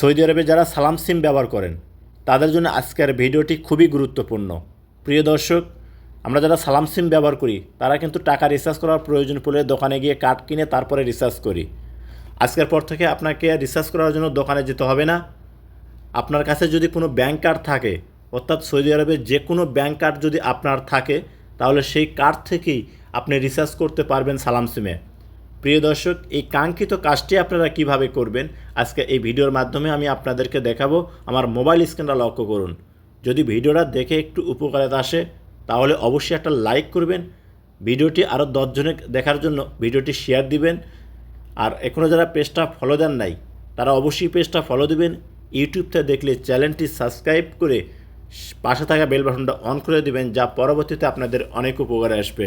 Saudi আরবে যারা সালাম সিম ব্যবহার করেন, তাদের জন্য আজকের ভিডিওটি খুবই গুরুত্বপূর্ণ। প্রিয় দর্শক, আমরা যারা সালাম সিম ব্যবহার করি, তারা কিন্তু টাকা রিচার্জ করার প্রয়োজন পড়লে দোকানে গিয়ে কার্ড কিনে তারপরে রিচার্জ করি। আজকের পর থেকে আপনাকে রিচার্জ করার জন্য দোকানে যেতে হবে না। আপনার কাছে যদি কোনো ব্যাঙ্ক কার্ড থাকে, অর্থাৎ সৌদি আরবের যে কোনো ব্যাংক কার্ড যদি আপনার থাকে, তাহলে সেই কার্ড থেকেই আপনি রিচার্জ করতে পারবেন সালাম সিমে। প্রিয় দর্শক, এই কাঙ্ক্ষিত কাজটি আপনারা কীভাবে করবেন? আজকে এই ভিডিওর মাধ্যমে আমি আপনাদেরকে দেখাবো আমার মোবাইল স্ক্রিনটা লক্ষ্য করুন। যদি ভিডিওটা দেখে একটু উপকারিতা আসে, তাহলে অবশ্যই একটা লাইক করবেন। ভিডিওটি আরও দশজনে দেখার জন্য ভিডিওটি শেয়ার দিবেন। আর এখনও যারা পেজটা ফলো দেন নাই, তারা অবশ্যই পেজটা ফলো দিবেন। ইউটিউব থেকে দেখলে চ্যানেলটি সাবস্ক্রাইব করে পাশে থাকা বেল বাটনটা অন করে দিবেন, যা পরবর্তীতে আপনাদের অনেক উপকারে আসবে।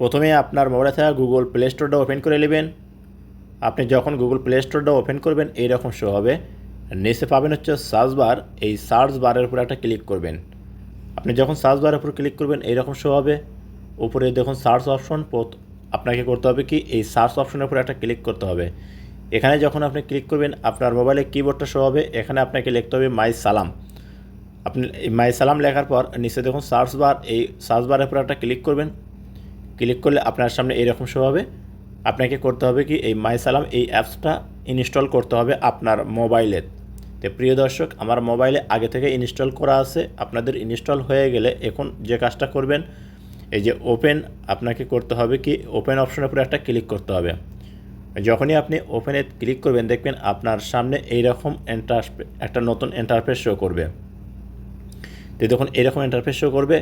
প্রথমে আপনার মোবাইলে থাকা গুগল প্লে স্টোরটা ওপেন করে নেবেন। আপনি যখন গুগল প্লে স্টোরটা ওপেন করবেন, এইরকম শো হবে। নিচে পাবেন হচ্ছে সার্চ বার এই সার্চ বারের উপর একটা ক্লিক করবেন। আপনি যখন সার্চ বারের উপর ক্লিক করবেন, এইরকম শো হবে। উপরে দেখুন সার্চ অপশন আপনাকে করতে হবে কি, এই সার্চ অপশনের উপর একটা ক্লিক করতে হবে। এখানে যখন আপনি ক্লিক করবেন, আপনার মোবাইলে কিবোর্ডটা শো হবে। এখানে আপনাকে লিখতে হবে মাই সালাম আপনি মাই সালাম লেখার পর নিচে দেখুন সার্চ বার এই সার্চ বারের উপর একটা ক্লিক করবেন। ক্লিক করলে আপনার সামনে এইরকম শো হবে। আপনাকে করতে হবে কি, এই মাই সালাম এই অ্যাপসটা ইনস্টল করতে হবে আপনার মোবাইলে তো প্রিয় দর্শক, আমার মোবাইলে আগে থেকে ইনস্টল করা আছে। আপনাদের ইনস্টল হয়ে গেলে এখন যে কাজটা করবেন, এই যে ওপেন আপনাকে করতে হবে কি ওপেন অপশনের উপরে একটা ক্লিক করতে হবে। যখনই আপনি ওপেনে ক্লিক করবেন, দেখবেন আপনার সামনে এইরকম এন্টার একটা নতুন এন্টারফেস শো করবে। তো দেখুন, এরকম ইন্টারফেস শো করবে।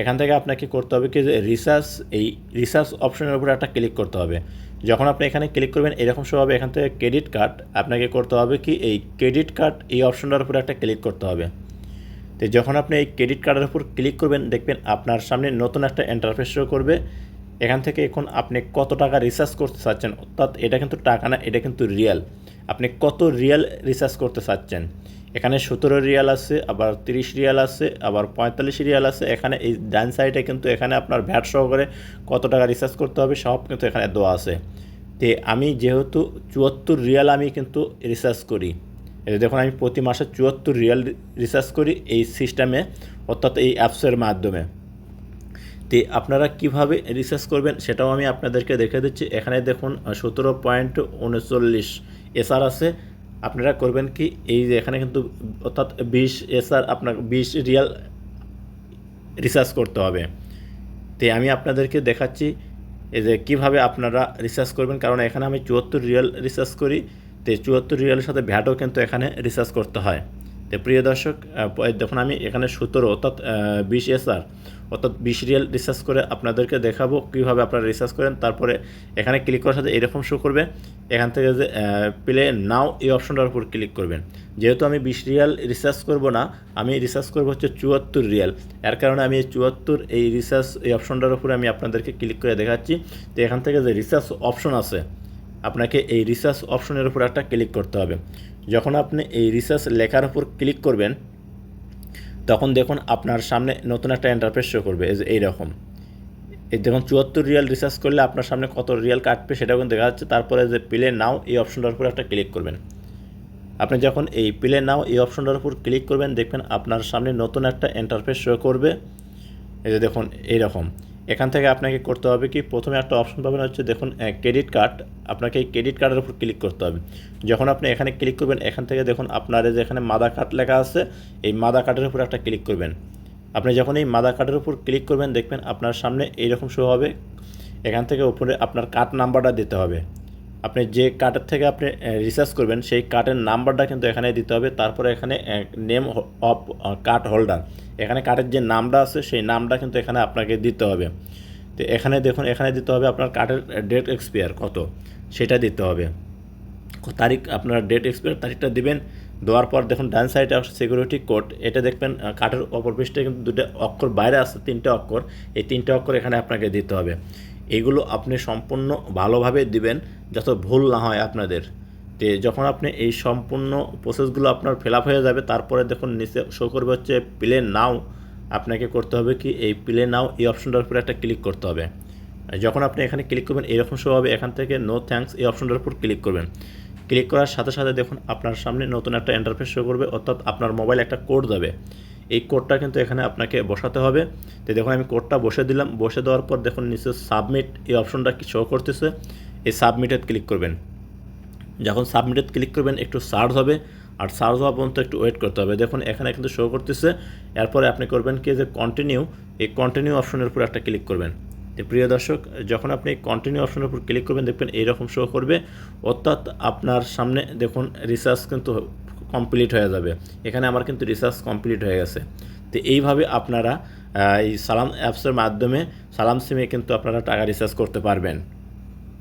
এখান থেকে আপনাকে করতে হবে কি যে রিসার্চ এই রিসার্চ অপশনের উপরে একটা ক্লিক করতে হবে। যখন আপনি এখানে ক্লিক করবেন, এরকম শো হবে। এখান থেকে ক্রেডিট কার্ড আপনাকে করতে হবে কি এই ক্রেডিট কার্ড এই অপশনটার উপরে একটা ক্লিক করতে হবে। তো যখন আপনি এই ক্রেডিট কার্ডের উপর ক্লিক করবেন, দেখবেন আপনার সামনে নতুন একটা ইন্টারফেস শো করবে। এখান থেকে এখন আপনি কত টাকা রিচার্জ করতে চাচ্ছেন, অর্থাৎ এটা কিন্তু টাকা না, এটা কিন্তু রিয়াল আপনি কত রিয়াল রিচার্জ করতে চাচ্ছেন? এখানে সতেরো রিয়াল আছে, আবার তিরিশ রিয়াল আছে, আবার পঁয়তাল্লিশ রিয়াল আছে। এখানে এই ডান সাইডে কিন্তু এখানে আপনার ভ্যাট সহকারে কত টাকা রিচার্জ করতে হবে সব কিন্তু এখানে দেওয়া আছে। তে আমি যেহেতু চুয়াত্তর রিয়াল আমি কিন্তু রিচার্জ করি। এই দেখুন, আমি প্রতি মাসে চুয়াত্তর রিয়াল রিচার্জ করি এই সিস্টেমে অর্থাৎ এই অ্যাপসের মাধ্যমে। তে আপনারা কীভাবে রিসার্চ করবেন সেটাও আমি আপনাদেরকে দেখে দিচ্ছি। এখানে দেখুন, সতেরো পয়েন্ট উনচল্লিশ এসআর আছে আপনারা করবেন কি? এই যে এখানে কিন্তু অর্থাৎ বিশ এসআর আপনার বিশ রিয়াল রিসার্চ করতে হবে। তো আমি আপনাদেরকে দেখাচ্ছি এই যে কীভাবে আপনারা রিসার্চ করবেন, কারণ এখানে আমি চুয়াত্তর রিয়াল রিসার্চ করি। তো চুয়াত্তর রিয়ালের সাথে ভ্যাটও কিন্তু এখানে রিসার্চ করতে হয়। তো প্রিয় দর্শক দেখুন আমি এখানে সতেরো অর্থাৎ বিশ এসআর। অর্থাৎ বিশ রিয়াল রিসার্চ করে আপনাদেরকে দেখাবো কীভাবে আপনারা রিসার্চ করেন। তারপরে এখানে ক্লিক করার সাথে এরকম শো করবে। এখান থেকে যে প্লে নাও এই অপশনটার উপর ক্লিক করবেন। যেহেতু আমি বিশ রিয়াল রিসার্চ করব না, আমি রিসার্চ করব হচ্ছে চুয়াত্তর রিয়াল। এর কারণে আমি এই চুয়াত্তর এই রিসার্চ এই অপশনটার উপরে আমি আপনাদেরকে ক্লিক করে দেখাচ্ছি। তো এখান থেকে যে রিসার্চ অপশন আছে, আপনাকে এই রিসার্চ অপশনের উপর একটা ক্লিক করতে হবে। যখন আপনি এই রিসার্চ লেখার উপর ক্লিক করবেন তখন দেখুন আপনার সামনে নতুন একটা ইন্টারফেস শো করবে এইরকম। এই দেখুন চুয়াত্তর রিয়াল রিসার্চ করলে আপনার সামনে কত রিয়াল কাটবে সেটাও কিন্তু দেখা যাচ্ছে। তারপরে যে প্লে নাও এই অপশনটার উপর একটা ক্লিক করবেন। আপনি যখন এই প্লে নাও এই অপশনটার উপর ক্লিক করবেন, দেখবেন আপনার সামনে নতুন একটা ইন্টারফেস শো করবে। এই যে দেখুন, এইরকম। এখান থেকে আপনাকে করতে হবে কি, প্রথমে একটা অপশন পাবেন হচ্ছে দেখুন ক্রেডিট কার্ড আপনাকে এই ক্রেডিট কার্ডের উপর ক্লিক করতে হবে। যখন আপনি এখানে ক্লিক করবেন, এখান থেকে দেখুন আপনার যে এখানে মাদা কার্ড লেখা আছে, এই মাদা কার্ডের উপর একটা ক্লিক করবেন। আপনি যখন এই মাদা কার্ডের উপর ক্লিক করবেন, দেখবেন আপনার সামনে এইরকম শো হবে। এখান থেকে উপরে আপনার কার্ড নাম্বারটা দিতে হবে। আপনি যে কার্ডের থেকে আপনি রিচার্জ করবেন, সেই কার্ডের নাম্বারটা কিন্তু এখানে দিতে হবে। তারপরে এখানে নেম অফ কার্ড হোল্ডার এখানে কার্ডের যে নামটা আছে, সেই নামটা কিন্তু এখানে আপনাকে দিতে হবে। তো এখানে দেখুন, এখানে দিতে হবে আপনার কার্ডের ডেট এক্সপায়ার কত? সেটা দিতে হবে। তারিখ আপনার ডেট এক্সপায়ার তারিখটা দিবেন। দেওয়ার পর দেখুন, ডান সাইডে সিকিউরিটি কোড এটা দেখবেন কার্ডের অপর পৃষ্ঠে কিন্তু দুটো অক্ষর বাইরে আসছে তিনটে অক্ষর। এই তিনটে অক্ষর এখানে আপনাকে দিতে হবে। এগুলো আপনি সম্পূর্ণ ভালোভাবে দিবেন যাতে ভুল না হয় আপনাদের। তো যখন আপনি এই সম্পূর্ণ প্রসেসগুলো আপনার ফিল হয়ে যাবে, তারপরে দেখুন নিচে শো করবে হচ্ছে প্লে নাও আপনাকে করতে হবে কি, এই প্লে নাও এই অপশনটার উপরে একটা ক্লিক করতে হবে। যখন আপনি এখানে ক্লিক করবেন, এরকম শো হবে, এখান থেকে নো থ্যাঙ্কস এই অপশনটার উপর ক্লিক করবেন। ক্লিক করার সাথে সাথে দেখুন, আপনার সামনে নতুন একটা ইন্টারফেস শো করবে, অর্থাৎ আপনার মোবাইল একটা কোড যাবে এই কোডটা কিন্তু এখানে আপনাকে বসাতে হবে। তো দেখুন, আমি কোডটা বসে দিলাম। বসে দেওয়ার পর দেখুন, নিচে সাবমিট এই অপশনটা কি শো করতেছে। এই সাবমিটে ক্লিক করবেন। যখন সাবমিটে ক্লিক করবেন, একটু সার্চ হবে। আর সার্চ হওয়া পর্যন্ত একটু ওয়েট করতে হবে। দেখুন, এখানে কিন্তু শো করতেছে। এরপরে আপনি করবেন কি, যে কন্টিনিউ এই কন্টিনিউ অপশনের উপর একটা ক্লিক করবেন। তো প্রিয় দর্শক, যখন আপনি কন্টিনিউ অপশনের উপর ক্লিক করবেন, দেখবেন এইরকম শো করবে। অর্থাৎ আপনার সামনে দেখুন রিসার্চ কিন্তু কমপ্লিট হয়ে যাবে। এখানে আমার কিন্তু রিসার্চ কমপ্লিট হয়ে গেছে। তো এইভাবে আপনারা এই সালাম অ্যাপসের মাধ্যমে সালাম সিমে কিন্তু আপনারা টাকা রিচার্জ করতে পারবেন।